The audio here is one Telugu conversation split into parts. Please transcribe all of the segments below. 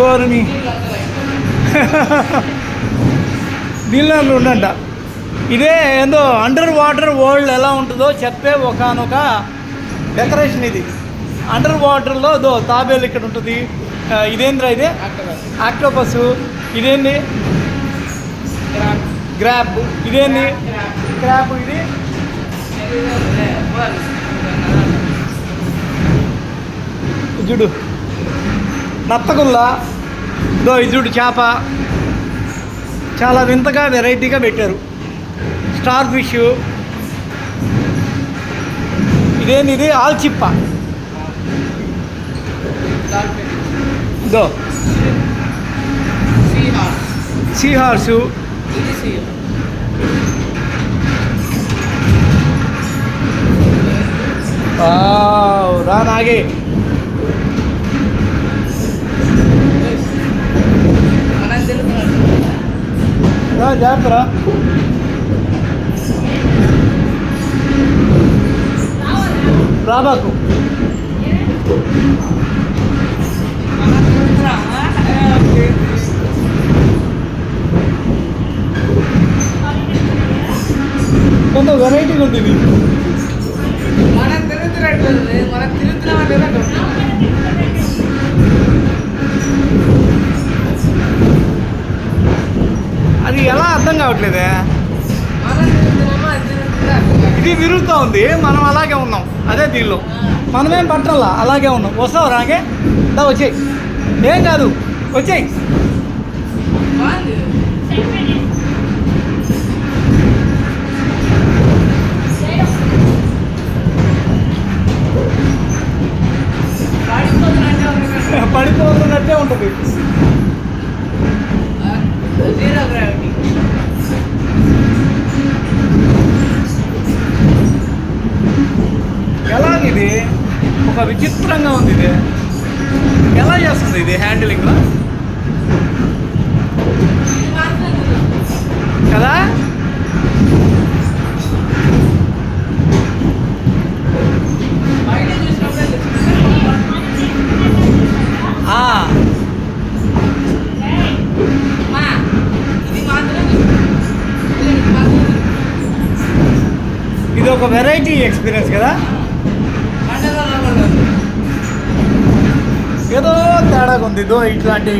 కోరిని దీనిలో ఉండంట ఇదే ఏందో అండర్ వాటర్ వరల్డ్ ఎలా ఉంటుందో చెప్పే ఒకనొక డెకరేషన్ ఇది. అండర్ వాటర్లో దో తాబేలు ఇక్కడ ఉంటుంది. ఇదేంద్రా ఇదే? ఆక్టోపస్ ఇదేంది? గ్రాప్ ఇదేంది? గ్రాప్ ఇది? జుడు నత్తగుల్ల. దో ఇజుడు చేప. చాలా వింతగా వెరైటీగా పెట్టారు. Starfish. ఇదేంది ఇది? ఆల్చిప్ప. దో సీ హార్సు రా నాగే రా జాగ్రత్త రా రాబాకు కొంత వెరైటీగా ఉంది ఇది మనం తిరుగుతున్నట్లేదు మనం తిరుగుతున్నాం అది ఎలా అర్థం కావట్లేదే? ఇది విరుగుతూ ఉంది. మనం అలాగే ఉన్నాం. అదే దీనిలో. మనమేం పట్టాలా అలాగే ఉన్నాం. వస్తావు రాగే? దా వచ్చేయి. ఏం కాదు. వచ్చేయి. పడిపోతున్నట్టే ఉంటుంది. జీరో గ్రావిటీ ఎలాగిది? ఒక విచిత్రంగా ఉంది ఇది. ఎలా చేస్తుంది ఇది హ్యాండిలింగ్లో ఒక వెరైటీ ఎక్స్పీరియన్స్ కదా? ఏదో తేడాగా ఉంది. ఇదో ఇట్లాంటి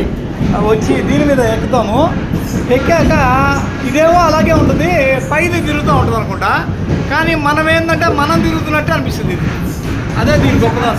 వచ్చి దీని మీద ఎక్కుతాము. ఎక్కాక ఇదేమో అలాగే ఉంటుంది. పైది తిరుగుతూ ఉంటుంది అనుకుంటా. కానీ మనం ఏంటంటే మనం తిరుగుతున్నట్టు అనిపిస్తుంది ఇది. అదే దీని గొప్పదనం